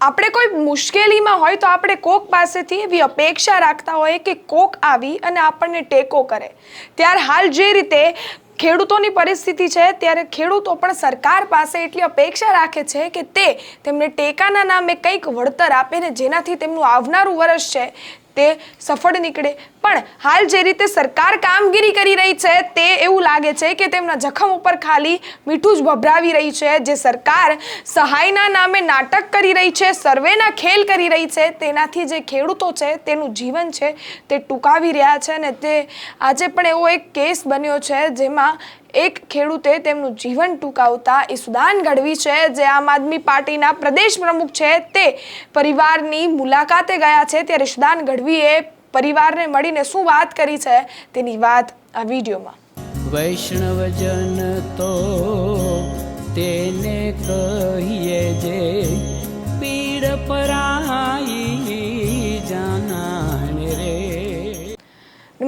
આપણે કોઈ મુશ્કેલીમાં હોય તો આપણે કોક પાસેથી એવી અપેક્ષા રાખતા હોય કે કોક આવી અને આપણને ટેકો કરે. ત્યારે હાલ જે રીતે ખેડૂતોની પરિસ્થિતિ છે, ત્યારે ખેડૂતો પણ સરકાર પાસે એટલી અપેક્ષા રાખે છે કે તે તેમને ટેકાના નામે કંઈક વળતર આપે ને જેનાથી તેમનું આવનારું વર્ષ છે તે સફળ નીકળે. પણ હાલ જે રીતે સરકાર કામગીરી કરી રહી છે, તે એવું લાગે છે કે તેમના જખમ ઉપર ખાલી મીઠું જ ભભરાવી રહી છે. જે સરકાર સહાયના નામે નાટક કરી રહી છે, સર્વેના ખેલ કરી રહી છે, તેનાથી જે ખેડૂતો છે, તેનું જીવન છે, તે ટૂંકાવી રહ્યા છે અને તે આજે પણ એવો એક કેસ બન્યો છે જેમાં એક ખેડૂતે તેમનું જીવન ટૂંકાવતા ઈસુદાન ગઢવી છે. જે આમ આદમી પાર્ટીના પ્રદેશ પ્રમુખ છે તે પરિવારની મુલાકાતે ગયા છે. ત્યારે સુદાન ગઢવીએ પરિવારને મળીને શું વાત કરી છે તેની વાત આ વિડીયોમાં. વૈષ્ણવજન તો તેને કહીએ જે પીડ પરાઈ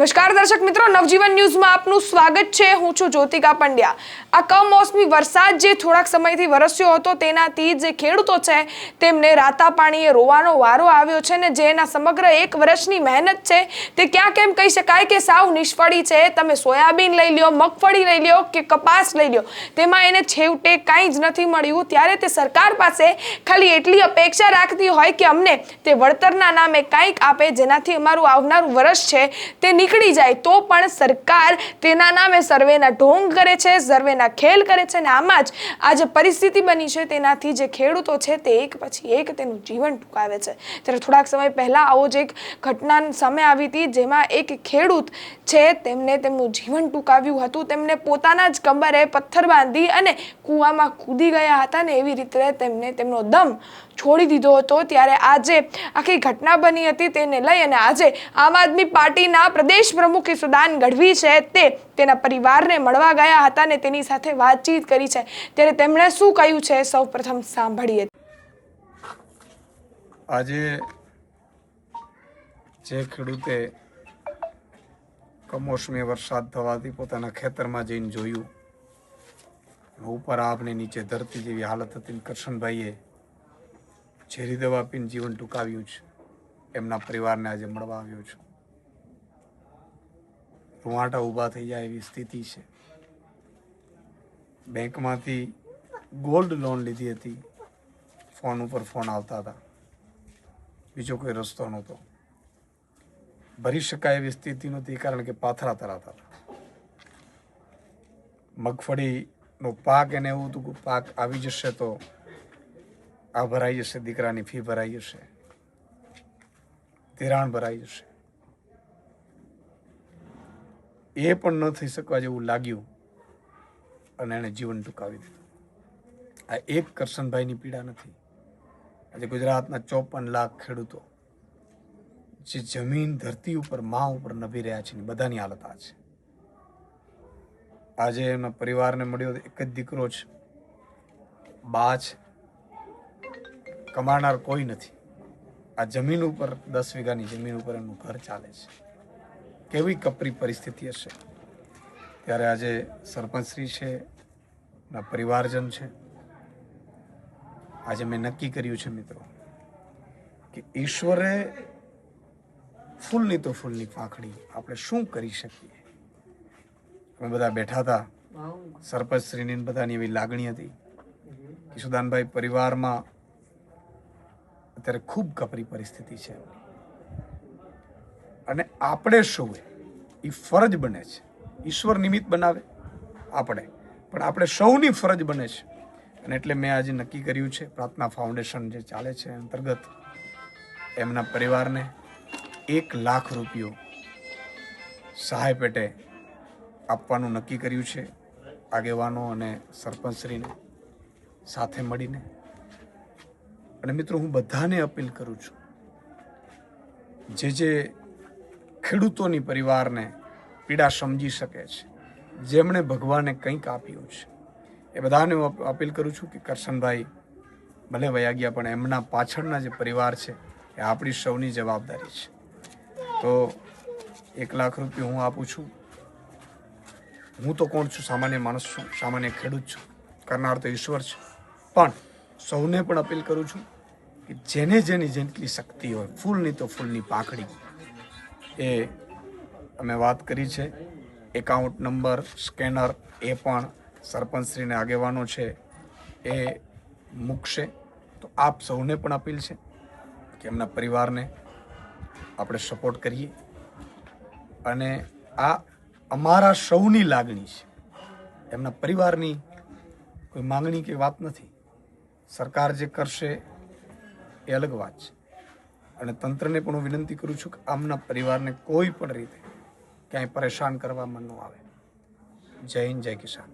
નમસ્કાર દર્શક મિત્રો, નવજીવન ન્યૂઝમાં આપનું સ્વાગત છે. હું છું જ્યોતિકા પંડ્યા. આ કમોસમી વરસાદ જે થોડાક સમયથી વરસ્યો હતો, તેનાથી જે ખેડૂતો છે, તેમને રાતા પાણીએ રોવાનો વારો આવ્યો છે ને જે એના સમગ્ર એક વર્ષની મહેનત છે, તે ક્યાં કેમ કહી શકાય કે સાવ નિષ્ફળી છે? તમે સોયાબીન લઈ લ્યો, મગફળી લઈ લ્યો કે કપાસ લઈ લ્યો, તેમાં એને છેવટે કાંઈ જ નથી મળ્યું. ત્યારે તે સરકાર પાસે ખાલી એટલી અપેક્ષા રાખતી હોય કે અમને તે વળતરના નામે કાંઈક આપે, જેનાથી અમારું આવનારું વર્ષ છે, તે નીકળી જાય તો પણ સરકાર તેના નામે સર્વેના ઢોંગ કરે છે, સર્વેના ખેલ કરે છે અને આમાં જ આ જે પરિસ્થિતિ બની છે તેનાથી જે ખેડૂતો છે તે એક પછી એક તેનું જીવન ટૂંકાવે છે. ત્યારે થોડાક સમય પહેલાં આવો જ એક ઘટના સામે આવી હતી જેમાં એક ખેડૂત છે તેમને તેમનું જીવન ટૂંકાવ્યું હતું. તેમને પોતાના જ કમરે પથ્થર બાંધી અને કૂવામાં કૂદી ગયા હતા ને એવી રીતે તેમને તેમનો દમ છોડી દીધો હતો. ત્યારે આજે આખી ઘટના બની હતી તેને લઈ અને આજે આમ આદમી પાર્ટીના પ્રદેશ પ્રમુખ સુદાન ગઢવી છે તે તેના પરિવારને મળવા ગયા હતા અને તેની સાથે વાતચીત કરી છે. ત્યારે તેમણે શું કહ્યું છે? સૌ પ્રથમ સાંભળીએ. આજે જે ખેડૂતે કમોસમી વરસાદ થવાથી પોતાના ખેતરમાં જઈને જોયું ઉપર આપને નીચે ધરતી જેવી હાલત હતી કરશનભાઈએ ઝેરી દવા આપીને જીવન ટૂંકાવ્યું છે. એમના પરિવારને આજે મળવા આવ્યો છું. રૂવાટા ઊભા થઈ જાય એવી સ્થિતિ છે. બેંકમાંથી ગોલ્ડ લોન લીધી હતી. ફોન ઉપર ફોન આવતા હતા. બીજો કોઈ રસ્તો નહોતો. ભરી શકાય એવી સ્થિતિ નહોતી કારણ કે પાથરા તરાતા હતા. મગફળીનો પાક એને એવું હતું કે પાક આવી જશે તો આ ભરાઈ જશે, દીકરાની ફી ભરાઈ જશે. ધિરાણ ભરાઈ જશે. એ પણ ન થઈ શકવા જેવું લાગ્યું અને એણે જીવન ટૂંકાવી દીધું. આ એક કરશનભાઈની પીડા નથી. આજે ગુજરાતના ચોપન લાખ ખેડૂતો જે જમીન, ધરતી ઉપર મા ઉપર નભી રહ્યા છે બધાની હાલત આ છે. આજે એમના પરિવારને મળ્યો એક જ દીકરો છે. બા છે. કમાનાર કોઈ નથી. આ જમીન ઉપર, દસ વીઘાની જમીન ઉપર એમનું ઘર ચાલે છે. કેવી કપરી પરિસ્થિતિ હશે? ત્યારે આજે સરપંચશ્રી છે ના પરિવારજન છે. આજે મેં નક્કી કર્યું છે મિત્રો કે ઈશ્વરે ફૂલની તો ફૂલની પાંખડી, આપણે શું કરી શકીએ? અમે બધા બેઠા હતા સરપંચશ્રીની બધાની એવી લાગણી હતી કિશોદાનભાઈ પરિવારમાં અત્યારે ખૂબ કપરી પરિસ્થિતિ છે. અને આપણે સૌએ એ ફરજ બને છે. ઈશ્વર નિમિત્ત બનાવે આપણે. પણ આપણે સૌની ફરજ બને છે. અને એટલે મેં આજે નક્કી કર્યું છે, પ્રાર્થના ફાઉન્ડેશન જે ચાલે છે અંતર્ગત, એમના પરિવારને એક લાખ રૂપિયો સહાય પેટે આપવાનું નક્કી કર્યું છે, આગેવાનો અને સરપંચશ્રીને સાથે મળીને. અને મિત્રો, હું બધાને અપીલ કરું છું, જે જે ખેડૂતોની પરિવારને પીડા સમજી શકે છે. જેમણે ભગવાને કંઈક આપ્યું છે. એ બધાને હું અપીલ કરું છું કે કરશનભાઈ, ભલે વયા ગયા પણ એમના પાછળના જે પરિવાર છે, એ આપણી સૌની જવાબદારી છે. તો એક લાખ રૂપિયા હું આપું છું. હું તો કોણ છું? સામાન્ય માણસ છું, સામાન્ય ખેડૂત છું, કરનાર તો ઈશ્વર છે. પણ સૌને પણ અપીલ કરું છું કે જેને જેની જેટલી શક્તિ હોય, ફૂલની તો ફૂલની પાખડી એ અમે વાત કરી છે. એકાઉન્ટ નંબર, સ્કેનર, એ પણ સરપંચશ્રીને આગેવાનો છે. એ મૂકશે. તો આપ સૌને પણ અપીલ છે કે એમના પરિવારને આપણે સપોર્ટ કરીએ. અને આ અમારા સૌની લાગણી છે. એમના પરિવારની કોઈ માંગણી કે વાત નથી. સરકાર જે કરશે, એ અલગ વાત છે. અને તંત્રને પણ હું વિનંતી કરું છું કે આમના પરિવારને કોઈ પણ રીતે ક્યાંય પરેશાન કરવામાં ન આવે. જય હિન્દ, જય કિસાન.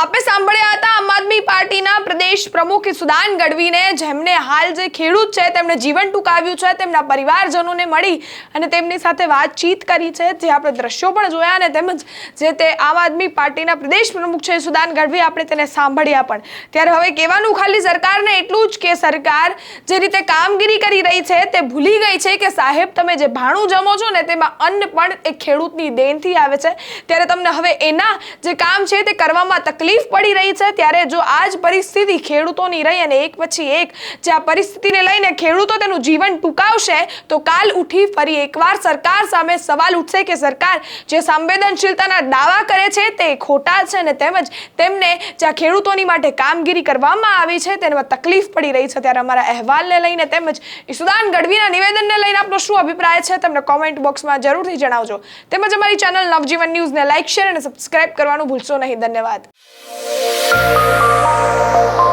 આપણે સાંભળ્યા હતા આમ આદમી પાર્ટીના પ્રદેશ પ્રમુખ સુદાન ગઢવીને, જેમને હાલ જે ખેડૂત છે તેમણે જીવન ટૂંકાવ્યું છે, તેમના પરિવારજનોને મળી અને તેમની સાથે વાતચીત કરી છે, જે આપણે દ્રશ્યો પણ જોયા અને તેમજ જે તે આમ આદમી પાર્ટીના પ્રદેશ પ્રમુખ છે સુદાન ગઢવી, આપણે તેને સાંભળ્યા પણ. ત્યારે હવે કહેવાનું ખાલી સરકારને એટલું જ કે સરકાર જે રીતે કામગીરી કરી રહી છે તે ભૂલી ગઈ છે કે સાહેબ, તમે જે ભાણું જમો છો ને તેમાં અન્ન પણ એ ખેડૂતની દેનથી આવે છે. ત્યારે તમને હવે એના જે કામ છે તે કરવામાં તકલીફ પડી રહી છે, ત્યારે જો આ જ પરિસ્થિતિ ખેડૂતોની રહી અને એક પછી એક જે આ પરિસ્થિતિને લઈને ખેડૂતો તેનું જીવન ટૂંકાવશે, તો કાલ ઉઠી ફરી એકવાર સરકાર સામે સવાલ ઉઠશે કે સરકાર જે સંવેદનશીલતાના દાવા કરે છે તે ખોટા છે અને તેમજ તેમને જ્યાં ખેડૂતોની માટે કામગીરી કરવામાં આવી છે તેમાં તકલીફ પડી રહી છે. ત્યારે અમારા અહેવાલને લઈને તેમજ ઈસુદાન ગઢવીના નિવેદનને લઈને આપનો શું અભિપ્રાય છે તમને કોમેન્ટ બોક્સમાં જરૂરથી જણાવજો. તેમજ અમારી ચેનલ નવજીવન ન્યૂઝને લાઇક શેર અને સબસ્ક્રાઇબ કરવાનું ભૂલશો નહીં. ધન્યવાદ. Thank you.